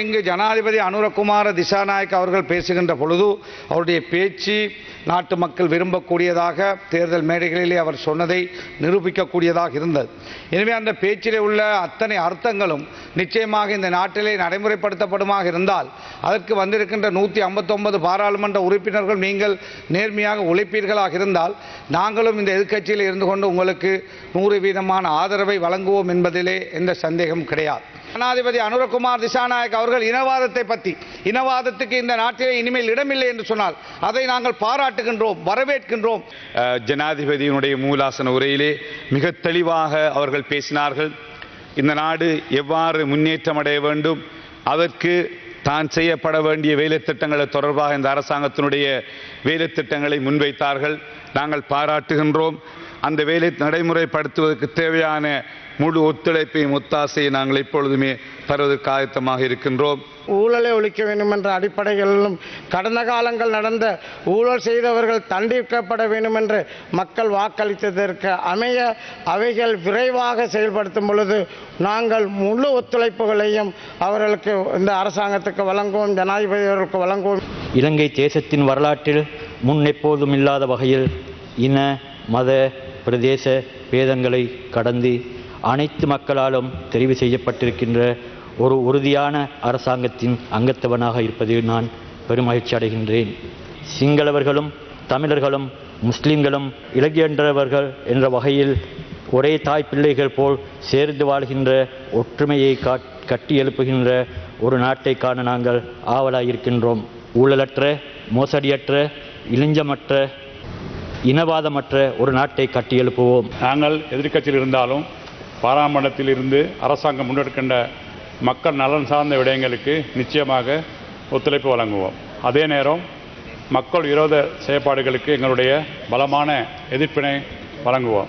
இங்கு ஜனாதிபதி அனுரகுமார திசாநாயக் அவர்கள் பேசுகின்ற பொழுது அவருடைய பேச்சு நாட்டு மக்கள் விரும்பக்கூடியதாக தேர்தல் மேடைகளிலே அவர் சொன்னதை நிரூபிக்கக்கூடியதாக இருந்தது. எனவே அந்த பேச்சிலே உள்ள அத்தனை அர்த்தங்களும் நிச்சயமாக இந்த நாட்டிலே நடைமுறைப்படுத்தப்படுமாக இருந்தால் அதற்கு வந்திருக்கின்ற நூற்றி ஐம்பத்தொன்பது பாராளுமன்ற உறுப்பினர்கள் நீங்கள் நேர்மையாக உழைப்பீர்களாக இருந்தால் நாங்களும் இந்த எதிர்க்கட்சியில் இருந்து கொண்டு உங்களுக்கு நூறு வீதமான ஆதரவை வழங்குவோம் என்பதிலே எந்த சந்தேகம் கிடையாது. ஜனாதிபதி அனுரகுமார் திசாநாயக் அவர்கள் இனவாதத்தை பற்றி இனவாதத்துக்கு இந்த நாட்டிலே இனிமேல் இடமில்லை என்று சொன்னால் அதை நாங்கள் பாராட்டுகின்றோம் வரவேற்கின்றோம். ஜனாதிபதியினுடைய மூலாசன உரையிலே மிக தெளிவாக அவர்கள் பேசினார்கள். இந்த நாடு எவ்வாறு முன்னேற்றம் அடைய வேண்டும் அதற்கு தான் செய்யப்பட வேண்டிய வேலைத்திட்டங்களை தொடர்பாக இந்த அரசாங்கத்தினுடைய வேலைத்திட்டங்களை முன்வைத்தார்கள். நாங்கள் பாராட்டுகின்றோம். அந்த வேலை நடைமுறைப்படுத்துவதற்கு தேவையான முழு ஒத்துழைப்பையும் ஒத்தாசையை நாங்கள் எப்பொழுதுமே தருவதற்கு ஆயத்தமாக இருக்கின்றோம். ஊழலை ஒழிக்க வேண்டும் என்ற அடிப்படைகளிலும் கடந்த காலங்கள் நடந்த ஊழல் செய்தவர்கள் தண்டிக்கப்பட வேண்டும் என்று மக்கள் வாக்களித்ததற்கு அமைய அவைகள் விரைவாக செயல்படுத்தும் பொழுது நாங்கள் முழு ஒத்துழைப்புகளையும் அவர்களுக்கு இந்த அரசாங்கத்துக்கு வழங்குவோம் ஜனாதிபதி அவர்களுக்கு வழங்குவோம். இலங்கை தேசத்தின் வரலாற்றில் முன் எப்போதும் இல்லாத வகையில் இன மத பிரதேச பேதங்களை கடந்து அனைத்து மக்களாலும் தெரிவு செய்யப்பட்டிருக்கின்ற ஒரு உறுதியான அரசாங்கத்தின் அங்கத்தவனாக இருப்பதில் நான் பெருமகிழ்ச்சி அடைகின்றேன். சிங்களவர்களும் தமிழர்களும் முஸ்லிம்களும் இலக்கியன்றவர்கள் என்ற வகையில் ஒரே தாய் பிள்ளைகள் போல் சேர்ந்து வாழ்கின்ற ஒற்றுமையை காட் கட்டி எழுப்புகின்ற ஒரு நாட்டை காண நாங்கள் ஆவலாயிருக்கின்றோம். ஊழலற்ற மோசடியற்ற இளிஞ்சமற்ற இனவாதமற்ற ஒரு நாட்டை கட்டியெழுப்புவோம் நாங்கள் எதிர்க்கட்சியில் இருந்தாலும் பாராமண்டத்தில் இருந்து அரசாங்கம் முன்னெடுக்கின்ற மக்கள் நலன் சார்ந்த விடயங்களுக்கு நிச்சயமாக ஒத்துழைப்பு வழங்குவோம். அதே நேரம் மக்கள் விரோத செயற்பாடுகளுக்கு எங்களுடைய பலமான எதிர்ப்பினை வழங்குவோம்.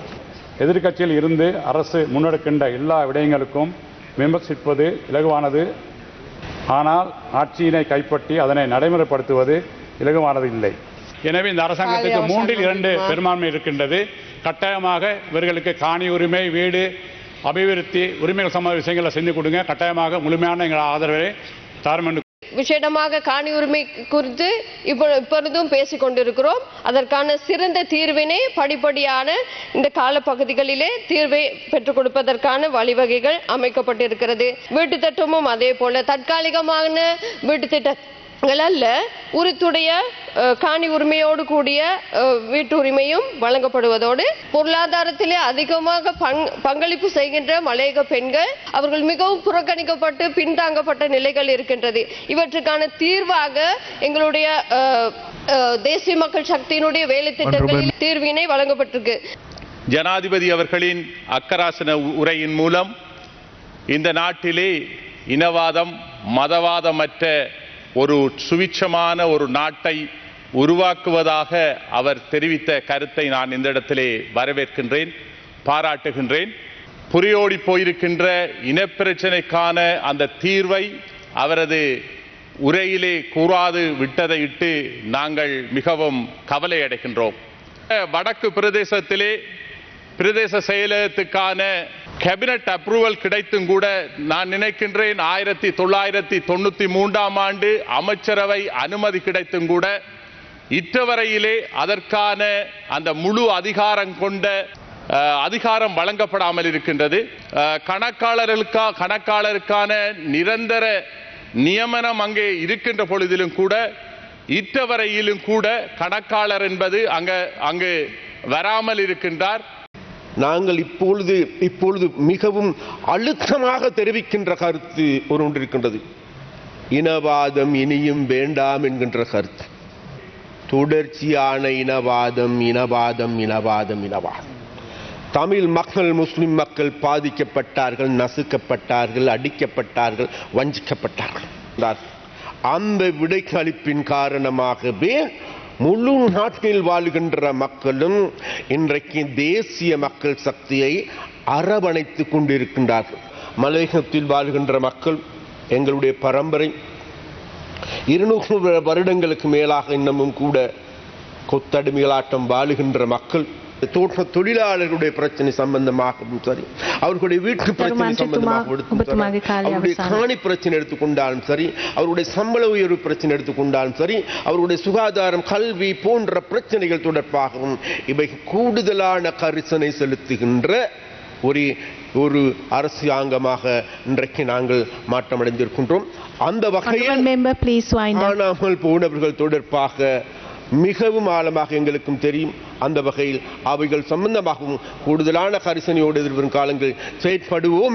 எதிர்க்கட்சியில் இருந்து அரசு முன்னெடுக்கின்ற எல்லா விடயங்களுக்கும் விமர்சிப்பது இலகுவானது. ஆனால் ஆட்சியினை கைப்பற்றி அதனை நடைமுறைப்படுத்துவது இலகுவானது இல்லை எனவே இந்த அரசாங்கத்துக்கு மூன்றில் இரண்டு பெரும்பான்மை இருக்கின்றது. கட்டாயமாக இவர்களுக்கு காணி உரிமை வீடு அபிவிருத்தி உரிமைகள் சம்பந்த விஷயங்களை செஞ்சு கொடுங்க. கட்டாயமாக முழுமையான எங்கள் ஆதரவை தாரும் என்று விசேடமாக காணி உரிமை குறித்து இப்போ இப்பொழுதும் பேசிக் கொண்டிருக்கிறோம். அதற்கான சிறந்த தீர்வினை படிப்படியான இந்த காலப்பகுதிகளிலே தீர்வை பெற்றுக் கொடுப்பதற்கான வழிவகைகள் அமைக்கப்பட்டிருக்கிறது. வீட்டு திட்டமும் அதே போல தற்காலிகமான வீட்டு திட்டங்கள் அல்ல உரித்துடைய அஹ், காணி உரிமையோடு கூடிய வீட்டு உரிமையும் வழங்கப்படுவதோடு பொருளாதாரத்திலே அதிகமாக பங் பங்களிப்பு செய்கின்ற மலையக பெண்கள் அவர்கள் மிகவும் புறக்கணிக்கப்பட்டு பின்தாங்கப்பட்ட நிலைகள் இருக்கின்றது. இவற்றுக்கான தீர்வாக எங்களுடைய அஹ், அஹ், தேசிய மக்கள் சக்தியினுடைய வேலை திட்டங்களில் தீர்வினை வழங்கப்பட்டிருக்கு. ஜனாதிபதி அவர்களின் அக்கராசன உ- உரையின் மூலம் இந்த நாட்டிலே இனவாதம் மதவாதமற்ற ஒரு சுவிட்சமான ஒரு நாட்டை உருவாக்குவதாக அவர் தெரிவித்த கருத்தை நான் இந்த இடத்திலே வரவேற்கின்றேன் பாராட்டுகின்றேன். புரியோடி போயிருக்கின்ற இனப்பிரச்சனைக்கான அந்த தீர்வை அவரது உரையிலே கூறாது விட்டதை இட்டு நாங்கள் மிகவும் கவலை அடைகின்றோம் வடக்கு பிரதேசத்திலே பிரதேச செயலகத்துக்கான கேபினட் அப்ரூவல் கிடைத்தும் கூட நான் நினைக்கின்றேன் ஆயிரத்தி தொள்ளாயிரத்தி தொண்ணூத்தி மூன்றாம் ஆண்டு அமைச்சரவை அனுமதி கிடைத்தும் கூட இற்றவரையிலே அதற்கான அந்த முழு அதிகாரம் கொண்ட அதிகாரம் வழங்கப்படாமல் இருக்கின்றது. கணக்காளர்களுக்கா கணக்காளருக்கான நிரந்தர நியமனம் அங்கே இருக்கின்ற பொழுதிலும் கூட இற்றவரையிலும் கூட கணக்காளர் என்பது அங்க அங்கு வராமல் இருக்கின்றார். நாங்கள் இப்பொழுது இப்பொழுது மிகவும் அழுத்தமாக தெரிவிக்கின்ற கருத்து ஒரு ஒன்று இருக்கின்றது. இனவாதம் இனியும் வேண்டாம் என்கின்ற கருத்து. தொடர்ச்சியான இனவாதம் இனவாதம் இனவாதம் இனவாதம். தமிழ் மக்கள் முஸ்லிம் மக்கள் பாதிக்கப்பட்டார்கள் நசுக்கப்பட்டார்கள் அடிக்கப்பட்டார்கள் வஞ்சிக்கப்பட்டார்கள். அந்த விடைக்களிப்பின் காரணமாகவே முழு நாட்டில் வாழ்கின்ற மக்களும் இன்றைக்கு தேசிய மக்கள் சக்தியை அரவணைத்துக் கொண்டிருக்கின்றார்கள். மலையகத்தில் வாழ்கின்ற மக்கள் எங்களுடைய பரம்பரை இருநூறு வருடங்களுக்கு மேலாக இன்னமும் கூட கொத்தடிமைகளாட்டம் வாழுகின்ற மக்கள் தோட்ட தொழிலாளர்களுடைய பிரச்சனை சம்பந்தமாகவும் சரி அவர்களுடைய வீட்டு பிரச்சனை சம்பந்தமாக அவருடைய காணி பிரச்சனை எடுத்துக்கொண்டாலும் சரி அவருடைய சம்பள உயர்வு பிரச்சனை எடுத்துக்கொண்டாலும் சரி அவருடைய சுகாதாரம் கல்வி போன்ற பிரச்சனைகள் தொடர்பாகவும் இவை கூடுதலான கரிசனை செலுத்துகின்ற ஒரு ஒரு அரசாங்கமாக இன்றைக்கு நாங்கள் மாற்றமடைந்திருக்கின்றோம். அந்த வகையில் போனவர்கள் தொடர்பாக மிகவும் ஆழமாக எங்களுக்கும் தெரியும். அந்த வகையில் அவைகள் சம்பந்தமாகவும் கூடுதலான கரிசனையோடு எதிர்வரும் காலங்கள் செயற்படுவோம்.